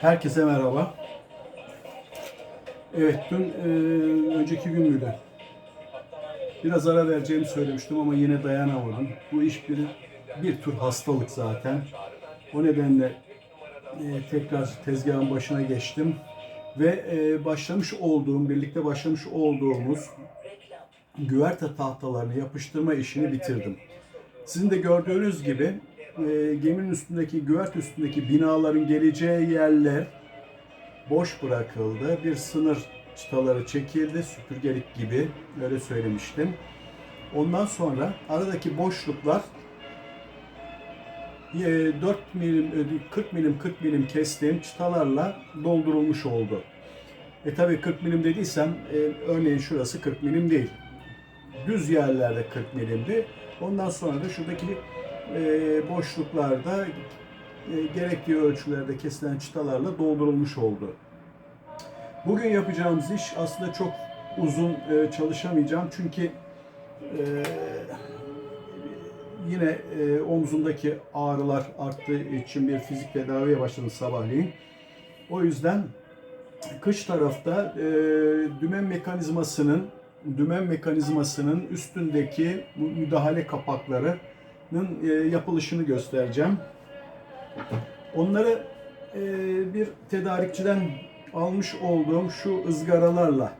Herkese merhaba. Evet, dün e, önceki gün müydü? Biraz ara vereceğimi söylemiştim ama yine dayanamadım. Bu iş bir, bir tür hastalık zaten. O nedenle e, tekrar tezgahın başına geçtim. Ve e, başlamış olduğum, birlikte başlamış olduğumuz güverte tahtalarını yapıştırma işini bitirdim. Sizin de gördüğünüz gibi e, geminin üstündeki, güverte üstündeki binaların geleceği yerler boş bırakıldı. Bir sınır çıtaları çekildi, süpürgelik gibi öyle söylemiştim. Ondan sonra aradaki boşluklar e, 4 milim, e, 40 milim 40 milim kestiğim çıtalarla doldurulmuş oldu. E tabi 40 milim dediysem e, örneğin şurası 40 milim değil. Düz yerlerde 40 milimdi. Ondan sonra da şuradaki e, boşluklarda e, gerektiği ölçülerde kesilen çıtalarla doldurulmuş oldu. Bugün yapacağımız iş aslında çok uzun e, çalışamayacağım çünkü e, yine e, omzumdaki ağrılar arttığı için bir fizik tedaviye başladım sabahleyin. O yüzden kış tarafta e, dümen mekanizmasının dümen mekanizmasının üstündeki bu müdahale kapaklarının e, yapılışını göstereceğim. Onları e, bir tedarikçiden almış olduğum şu ızgaralarla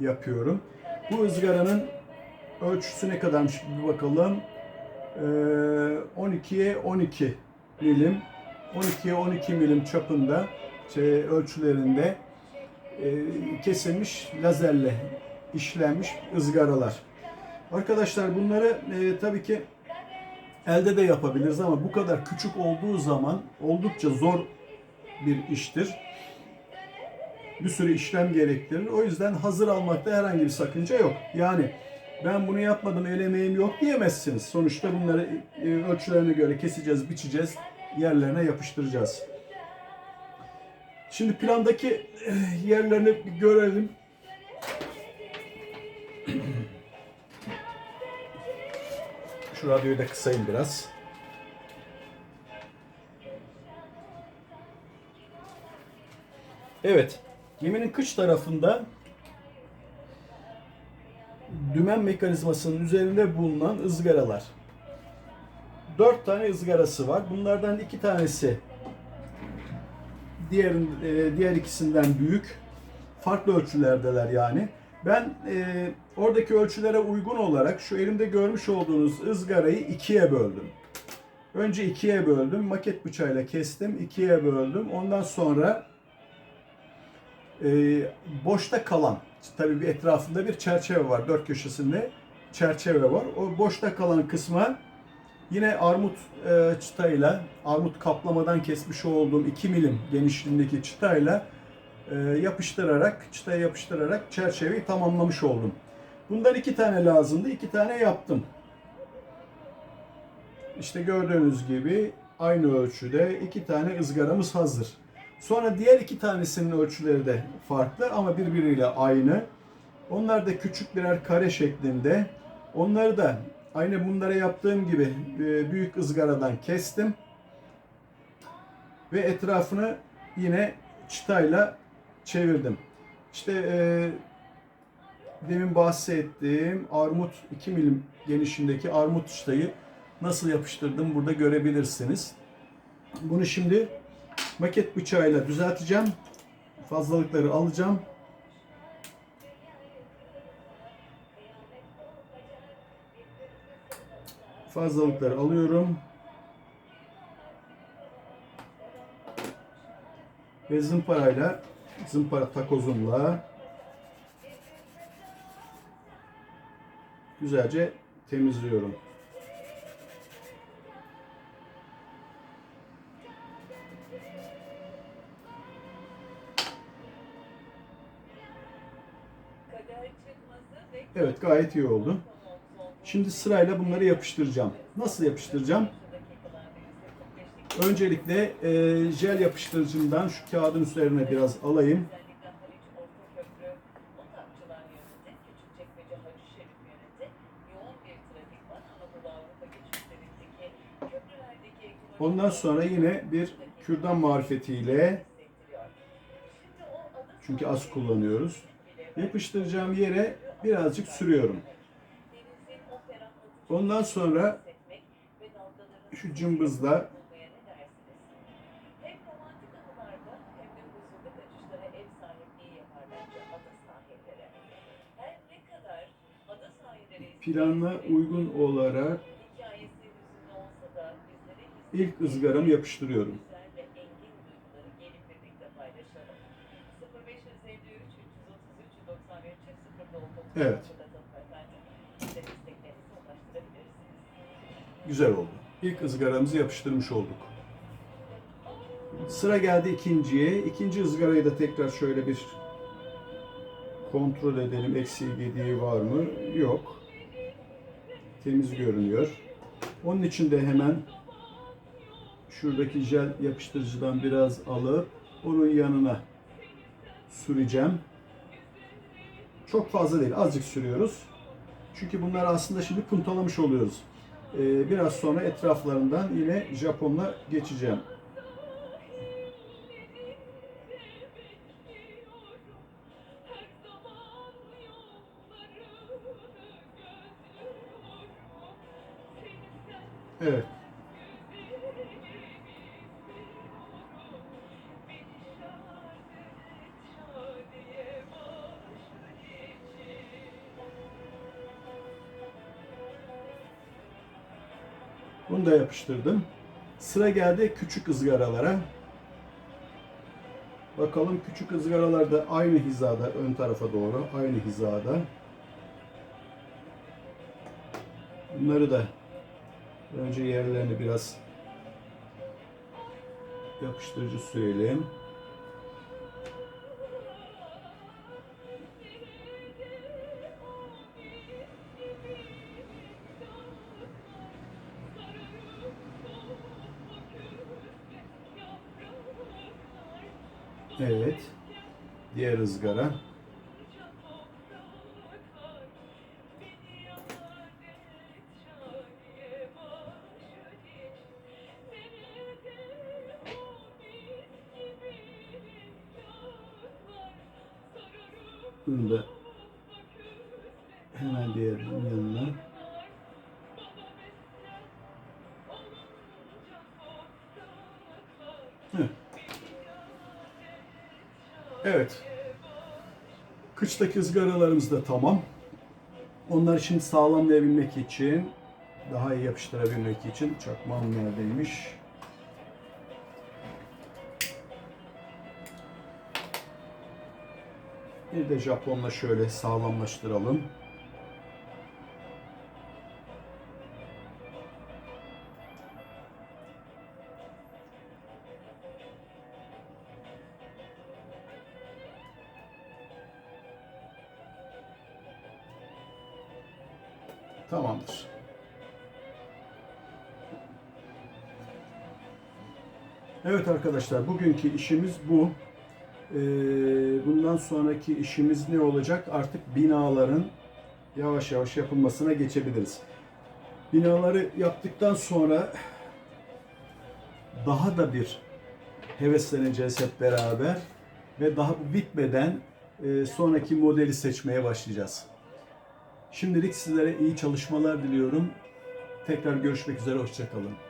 yapıyorum. Bu ızgaranın ölçüsü ne kadarmış bir bakalım. E, 12'ye 12 milim 12'ye 12 milim çapında şey, ölçülerinde e, kesilmiş lazerle işlenmiş ızgaralar. Arkadaşlar bunları e, tabii ki elde de yapabiliriz ama bu kadar küçük olduğu zaman oldukça zor bir iştir. Bir sürü işlem gerektirir. O yüzden hazır almakta herhangi bir sakınca yok. Yani ben bunu yapmadım, el emeğim yok diyemezsiniz. Sonuçta bunları e, ölçülerine göre keseceğiz, biçeceğiz, yerlerine yapıştıracağız. Şimdi plandaki e, yerlerini görelim. Şu radyoyu da kısayım biraz. Evet, geminin kıç tarafında dümen mekanizmasının üzerinde bulunan ızgaralar. Dört tane ızgarası var. Bunlardan iki tanesi diğer diğer ikisinden büyük. Farklı ölçülerdeler yani. Ben e, oradaki ölçülere uygun olarak şu elimde görmüş olduğunuz ızgarayı ikiye böldüm. Önce ikiye böldüm. Maket bıçağıyla kestim. ikiye böldüm. Ondan sonra e, boşta kalan, tabii bir etrafında bir çerçeve var. Dört köşesinde çerçeve var. O boşta kalan kısma yine armut e, çıtayla, armut kaplamadan kesmiş olduğum 2 milim genişliğindeki çıtayla yapıştırarak, çıtaya yapıştırarak çerçeveyi tamamlamış oldum. Bundan iki tane lazımdı, iki tane yaptım. İşte gördüğünüz gibi aynı ölçüde iki tane ızgaramız hazır. Sonra diğer iki tanesinin ölçüleri de farklı ama birbiriyle aynı. Onlar da küçük birer kare şeklinde. Onları da aynı bunlara yaptığım gibi e, büyük ızgaradan kestim. Ve etrafını yine çıtayla çevirdim. İşte e, demin bahsettiğim armut 2 milim genişliğindeki armut çıtayı nasıl yapıştırdım burada görebilirsiniz. Bunu şimdi maket bıçağıyla düzelteceğim. Fazlalıkları alacağım. Fazlalıkları alıyorum. Ve zımparayla, zımpara takozumla güzelce temizliyorum. Evet gayet iyi oldu. Şimdi sırayla bunları yapıştıracağım. Nasıl yapıştıracağım? Öncelikle e, jel yapıştırıcımdan şu kağıdın üzerine biraz alayım. Ondan sonra yine bir kürdan marifetiyle Çünkü az kullanıyoruz. Yapıştıracağım yere birazcık sürüyorum. Ondan sonra şu cımbızla paylaşalım. 0553 333 93 0 olduğunu Evet. Güzel oldu. İlk ızgaramızı yapıştırmış olduk. Sıra geldi ikinciye. İkinci ızgarayı da tekrar şöyle bir kontrol edelim. Eksiği gediği var mı? Yok. Temiz görünüyor. Onun için de hemen şuradaki jel yapıştırıcıdan biraz alıp onun yanına süreceğim. Çok fazla değil, azıcık sürüyoruz. Çünkü bunları aslında şimdi puntalamış oluyoruz. Ee, biraz sonra etraflarından yine Japonla geçeceğim. Evet. Bunu da yapıştırdım. Sıra geldi küçük ızgaralara. Bakalım küçük ızgaralar da aynı hizada, ön tarafa doğru aynı hizada. Bunları da önce yerlerini biraz yapıştırıcı sürelim. Evet. Diğer ızgara. Bunu da hemen diğerinin yanına. Evet. Kıçtaki ızgaralarımız da tamam. Onları şimdi sağlamlayabilmek için, daha iyi yapıştırabilmek için çakmağım neredeymiş? Bir de Japonla şöyle sağlamlaştıralım. Tamamdır. Evet arkadaşlar bugünkü işimiz bu. Ee, bundan sonraki işimiz ne olacak? Artık binaların yavaş yavaş yapılmasına geçebiliriz. Binaları yaptıktan sonra daha da bir hevesleneceğiz hep beraber ve daha bitmeden e, sonraki modeli seçmeye başlayacağız. Şimdilik sizlere iyi çalışmalar diliyorum. Tekrar görüşmek üzere, hoşçakalın.